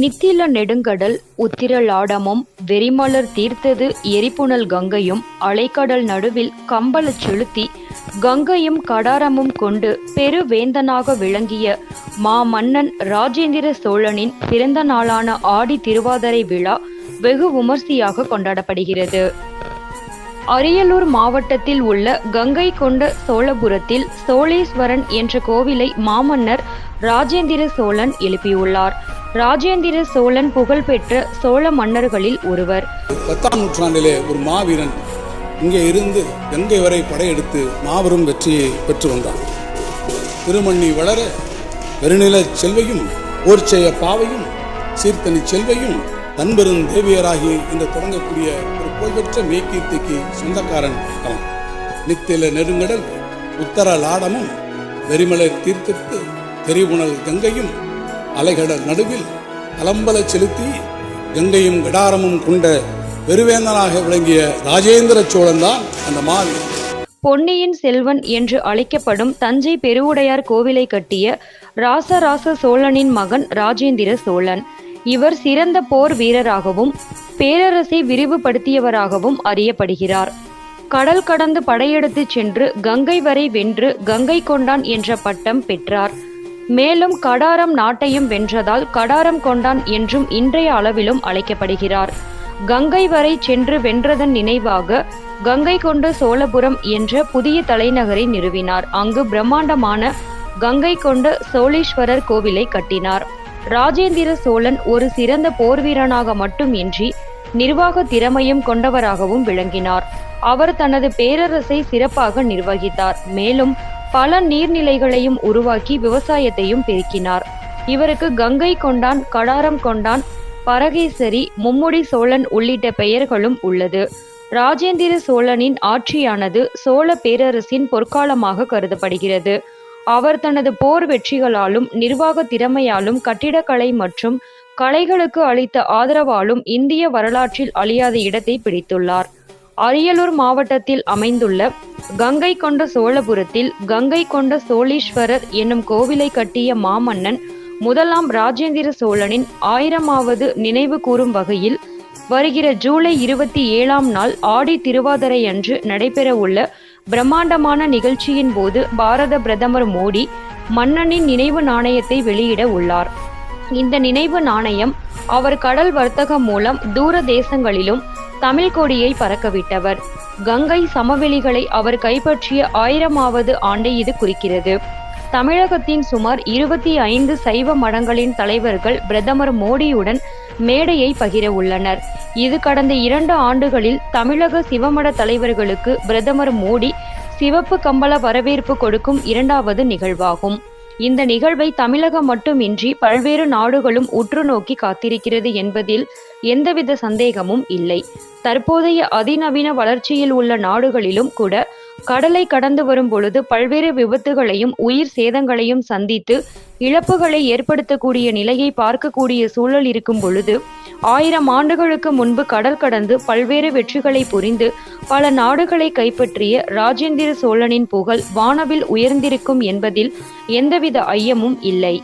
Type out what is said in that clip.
நித்தில நெடுங்கடல் உத்திரலாடமும் வெறிமலர் தீர்த்தது எரிபுணல் கங்கையும் அலைக்கடல் நடுவில் கம்பளச் செலுத்தி கங்கையும் கடாரமும் கொண்டு பெருவேந்தனாக விளங்கிய மாமன்னன் ராஜேந்திர சோழனின் பிறந்த நாளான ஆடி திருவாதிரை விழா வெகு விமர்சையாக கொண்டாடப்படுகிறது. அரியலூர் மாவட்டத்தில் உள்ள கங்கை கொண்ட சோழபுரத்தில் சோழேஸ்வரன் என்ற கோவிலை மாமன்னர் ராஜேந்திர சோழன் எழுப்பியுள்ளார். ராஜேந்திர சோழன் புகழ்பெற்ற சோழ மன்னர்களில் ஒருவர். பத்தாம் நூற்றாண்டிலே ஒரு மாவீரன் இங்கே இருந்து கங்கை வரை படையெடுத்து மாபெரும் வெற்றியை பெற்று வந்தான். திருமண்ணி வளர பெருநிலச் செல்வையும் ஓர்ச்செய பாவையும் சீர்த்தனி செல்வையும் தன்பெரும் தேவியராகி இன்று தொடங்கக்கூடிய ஒரு புகழ்பெற்ற மேய்கீர்த்திக்கு சொந்தக்காரன் அவன். நித்தில நெருங்கடல் உத்தர லாடமும் வெறிமலை தீர்த்தித்து தெரிவுணல் கங்கையும் அலைகடல் நடுவில் அலம்பல செலுத்தி கங்கையும் கடாரமும் கொண்ட பெருவேந்தனாக விளங்கிய ராஜேந்திர சோழன் தான் அந்த மாவி பொன்னியின் செல்வன் என்று அழைக்கப்படும் தஞ்சை பெருவுடையார் கோவிலை கட்டிய ராசராச சோழனின் மகன் ராஜேந்திர சோழன். இவர் சிறந்த போர் வீரராகவும் பேரரசை விரிவுபடுத்தியவராகவும் அறியப்படுகிறார். கடல் கடந்து படையெடுத்துச் சென்று கங்கை வரை வென்று கங்கை கொண்டான் என்ற பட்டம் பெற்றார். மேலும் கடாரம் நாட்டையும் வென்றதால் கடாரம் கொண்டான் என்றும் இன்றைய அளவிலும் அழைக்கப்படுகிறார். கங்கை வரை சென்று வென்றதன் நினைவாக கங்கை கொண்ட சோழபுரம் என்ற புதிய தலைநகரை நிறுவினார். அங்கு பிரம்மாண்டமான கங்கை கொண்ட சோழீஸ்வரர் கோவிலை கட்டினார். ராஜேந்திர சோழன் ஒரு சிறந்த போர் வீரனாக மட்டுமின்றி நிர்வாக திறமையும் கொண்டவராகவும் விளங்கினார். அவர் தனது பேரரசை சிறப்பாக நிர்வகித்தார். மேலும் பல நீர்நிலைகளையும் உருவாக்கி விவசாயத்தையும் பெருக்கினார். இவருக்கு கங்கை கொண்டான் கடாரம் கொண்டான் பரகேசரி மும்முடி சோழன் உள்ளிட்ட பெயர்களும் உள்ளது. ராஜேந்திர சோழனின் ஆட்சியானது சோழ பேரரசின் பொற்காலமாக கருதப்படுகிறது. அவர் தனது போர் வெற்றிகளாலும் நிர்வாக திறமையாலும் கட்டிடக்கலை மற்றும் கலைகளுக்கு அளித்த ஆதரவாலும் இந்திய வரலாற்றில் அழியாத இடத்தை பிடித்துள்ளார். அரியலூர் மாவட்டத்தில் அமைந்துள்ள கங்கை கொண்ட சோழபுரத்தில் கங்கை கொண்ட சோழீஸ்வரர் என்னும் கோவிலை கட்டிய மாமன்னன் முதலாம் ராஜேந்திர சோழனின் ஆயிரமாவது நினைவு கூறும் வகையில் வருகிற ஜூலை இருபத்தி ஏழாம் நாள் ஆடி திருவாதிரை அன்று நடைபெறவுள்ள பிரம்மாண்டமான நிகழ்ச்சியின் போது பாரத பிரதமர் மோடி மன்னனின் நினைவு நாணயத்தை வெளியிட உள்ளார். இந்த நினைவு நாணயம் அவர் கடல் வர்த்தகம் மூலம் தூர தேசங்களிலும் தமிழ் கொடியை பறக்கவிட்டவர். கங்கை சமவெளிகளை அவர் கைப்பற்றிய ஆயிரமாவது ஆண்டை இது குறிக்கிறது. தமிழகத்தின் சுமார் இருபத்தி ஐந்து சைவ மடங்களின் தலைவர்கள் பிரதமர் மோடியுடன் மேடையை பகிர உள்ளனர். இது கடந்த இரண்டு ஆண்டுகளில் தமிழக சிவமட தலைவர்களுக்கு பிரதமர் மோடி சிவப்பு கம்பள வரவேற்பு கொடுக்கும் இரண்டாவது நிகழ்வாகும். இந்த நிகழ்வை தமிழகம் மட்டுமின்றி பல்வேறு நாடுகளும் உற்று நோக்கி காத்திருக்கிறது என்பதில் எந்தவித சந்தேகமும் இல்லை. தற்போதைய அதிநவீன வளர்ச்சியில் உள்ள நாடுகளிலும் கூட கடலை கடந்து வரும் பொழுது பல்வேறு விபத்துகளையும் உயிர் சேதங்களையும் சந்தித்து இழப்புகளை ஏற்படுத்தக்கூடிய நிலையை பார்க்கக்கூடிய சூழல் இருக்கும் பொழுது ஆயிரம் ஆண்டுகளுக்கு முன்பு கடல் கடந்து பல்வேறு வெற்றிகளை புரிந்து பல நாடுகளை கைப்பற்றிய ராஜேந்திர சோழனின் புகழ் வானவில் உயர்ந்திருக்கும் என்பதில் எந்தவித ஐயமும் இல்லை.